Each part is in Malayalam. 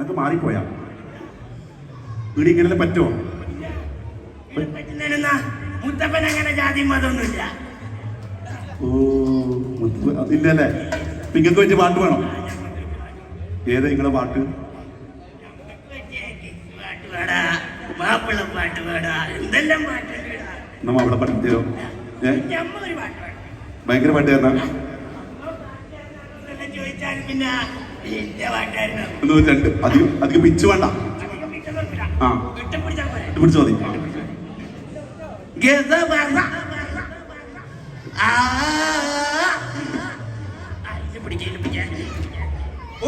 അനക്ക് മാറിപ്പോയാ. വീട് ഇങ്ങനെ പറ്റുമോ ഇല്ലല്ലേ മുത്തപ്പൻ അങ്ങനെ ജാതി മതമൊന്നുമില്ല. ഓ അതില്ലല്ലേ നിങ്ങൾക്ക് വെച്ച് പാട്ട് വേണം? ഏതാ നിങ്ങളെ പാട്ട്? നമ്മ അവിടെ പഠിച്ചോ ഭയങ്കര പാട്ട് തന്നാ ചോദിച്ചാൽ പിന്നെ വെച്ചിട്ടുണ്ട് അധികം അധികം പിച്ച് വേണ്ട. ആ. വിട്ടുപിടിച്ചാൽ പോരെ. ഇത് പിടിച്ചു മതി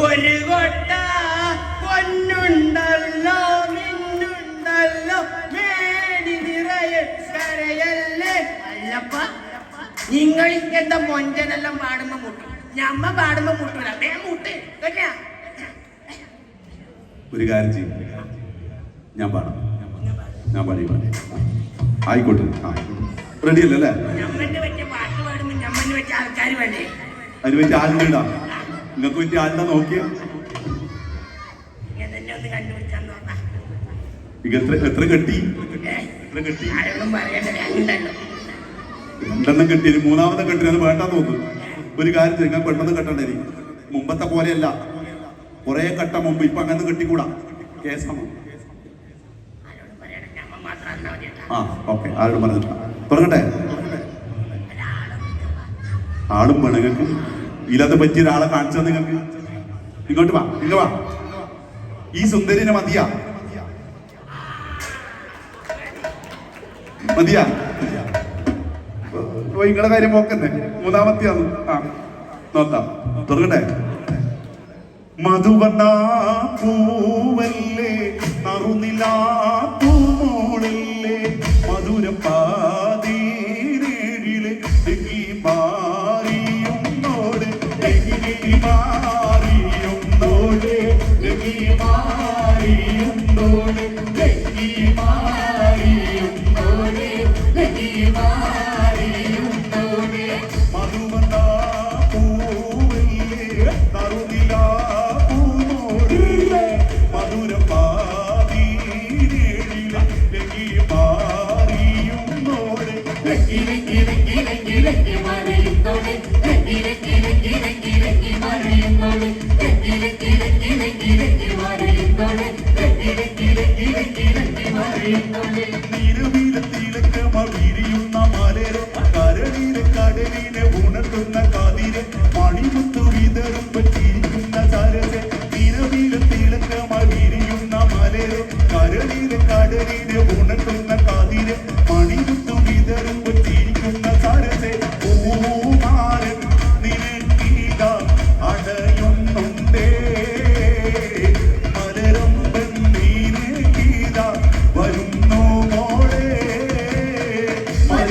ഒരു കൊട്ട പൊന്നുണ്ടല്ലോ മിന്നുണ്ടല്ലോ. മേനി നിറയെ കരയല്ലേ? അല്ലപ്പ. നിങ്ങൾ എന്താ മൊഞ്ചനെല്ലാം പാടുമ്പോ മുട്ടും. ഞമ്മ പാടുമ്പോ മുട്ടൂല വേ മുട്ട് കേട്ടാ. ഒരു കാര്യം ചെയ്യും ഞാൻ പാടാം. ഞാൻ പാടി പാടി. ആയിക്കോട്ടെ. റെഡി അല്ലേ? പറ്റിയ അതിന് പറ്റിയ ആളുണ്ടാ നിങ്ങൾക്ക് പറ്റിയ ആളുണ്ടാ നോക്കിയ. എത്ര എത്ര കെട്ടി? എത്ര കെട്ടി? രണ്ടെണ്ണം. കെട്ടി. മൂന്നാമത്തെ കെട്ടി അത് വേണ്ടാന്ന് തോന്നുന്നു. ഒരു കാര്യം നിങ്ങൾ പെട്ടെന്ന് കെട്ടണ്ടേ. മുമ്പത്തെ പോലെയല്ല. കുറെ കട്ട മുമ്പ് ഇപ്പൊ അങ്ങനെ കെട്ടിക്കൂടാ? മതി ആ ഓക്കെ ആരോട് പറഞ്ഞിട്ടില്ല. തുടങ്ങട്ടെ. ആളും വേണം നിങ്ങൾക്ക് ഇതിലത് പറ്റിയ ഒരാളെ കാണിച്ചത് നിങ്ങൾക്ക്. ഇങ്ങോട്ട് വാ ഇങ്ങ വാ. ഈ സുന്ദരിനെ മതിയാ? മതിയാ? ഓ, നിങ്ങളുടെ കാര്യം നോക്കന്നെ. മൂന്നാമത്തെയാണ് ആ നോക്കാം. തുറക്കട്ടെ മധുവണ്ണ പൂവല്ലേ? നറുനിലാ പൂമോളല്ലേ? മധുരപ്പാതീരേഴിലെ തെങ്ങി മാറിയുന്നോട് മാറിയുന്നോട് മാറിയുന്നോട്. മാറിയുന്നോട് തെങ്ങി തിലക്കമിരിയുന്ന മലരും കരളിലെ കടലിനെ ഉണർത്തുന്ന കതിര് മണിമുത്തു വിതറും പറ്റിയിരിക്കുന്ന സരസ് നിരവിലെ തിളക്കമിരിയുന്ന മലരും കരളിലെ കടലിനെ ഉണർത്തുന്ന